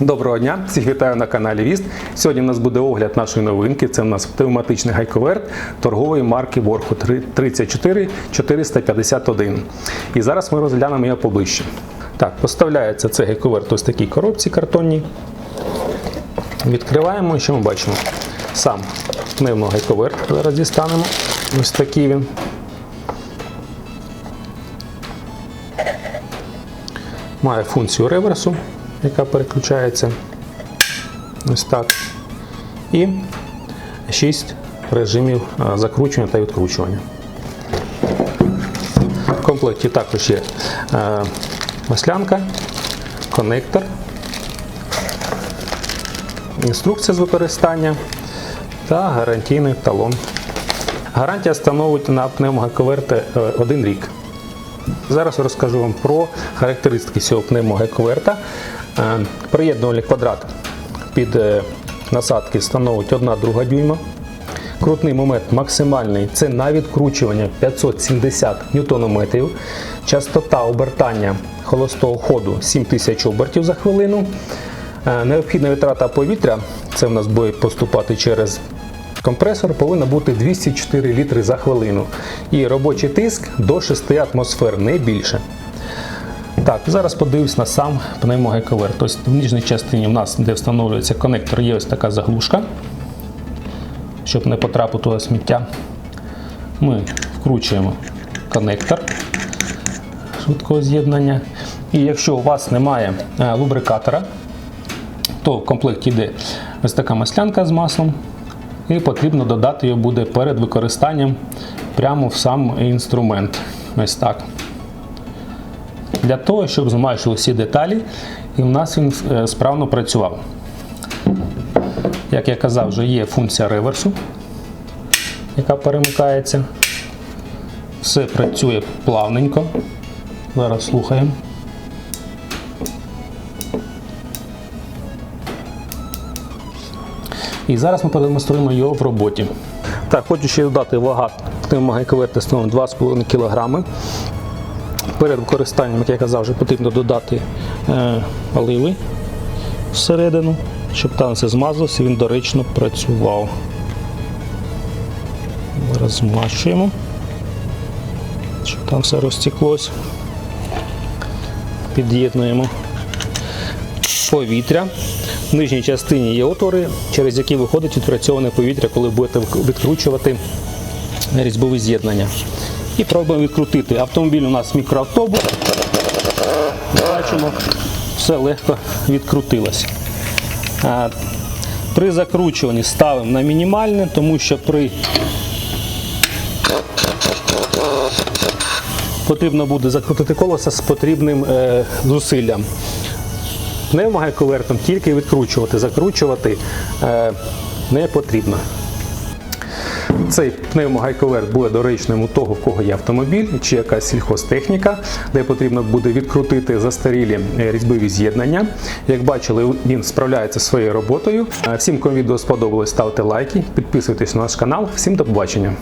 Доброго дня, всіх вітаю на каналі Віст. Сьогодні у нас буде огляд нашої новинки. Це у нас пневматичний гайковерт торгової марки Ворху 34 451. І зараз ми розглянемо його поближче. Так, поставляється цей гайковерт ось такій коробці картонній. Відкриваємо, і що ми бачимо? Сам пневмогайковерт. Зараз дістанемо. Ось такий він. Має функцію реверсу, яка переключається ось так. І 6 режимів закручування та відкручування. В комплекті також є е, маслянка, коннектор, інструкція з використання та гарантійний талон. Гарантія становить на пневмогайковерти 1 рік. Зараз розкажу вам про характеристики цього пневмогайковерта. Е, Приєднувальний квадрат під е, насадки становить 1,2 дюйма. Крутний момент максимальний це на відкручування 570 ньютонометрів. Частота обертання холостого ходу 7000 обертів за хвилину. Е, Необхідна витрата повітря, це в нас буде поступати через компресор, повинна бути 204 літри за хвилину. І робочий тиск до 6 атмосфер, не більше. Так, зараз подивлюсь на сам пневмогайковерт. Тобто в нижній частині в нас, де встановлюється коннектор, є ось така заглушка, щоб не потрапити туди сміття. Ми вкручуємо коннектор швидкого з'єднання. І якщо у вас немає е, лубрикатора, то в комплекті йде ось така маслянка з маслом, і потрібно додати його буде перед використанням прямо в сам інструмент. Ось так. Для того, щоб змащили всі деталі, і в нас він е, справно працював. Як я казав, вже є функція реверсу, яка перемикається. Все працює плавненько. Зараз слухаємо. І зараз ми продемонструємо його в роботі. Так, хочу ще додати вага пневмогайковерта становить 2,5 кг. Перед використанням, як я казав, вже потрібно додати е, оливи всередину, щоб там все змазалося і він доречно працював. Зараз щоб там все розтеклось. Під'єднуємо повітря. В нижній частині є отвори, через які виходить відпрацьоване повітря, коли будете відкручувати різьбові з'єднання. І пробуємо відкрутити. Автомобіль у нас мікроавтобус. Бачимо, все легко відкрутилось. При закручуванні ставимо на мінімальне, тому що при потрібно буде закрутити колеса з потрібним е, зусиллям. Пневмогайковертом тільки відкручувати, закручувати е, не потрібно. Цей пневмогайковерт буде доречним у того, в кого є автомобіль чи якась сільхозтехніка, де потрібно буде відкрутити застарілі е, різьбові з'єднання. Як бачили, він справляється своєю роботою. Е, Всім, кому відео сподобалось, ставте лайки, підписуйтесь на наш канал. Всім до побачення!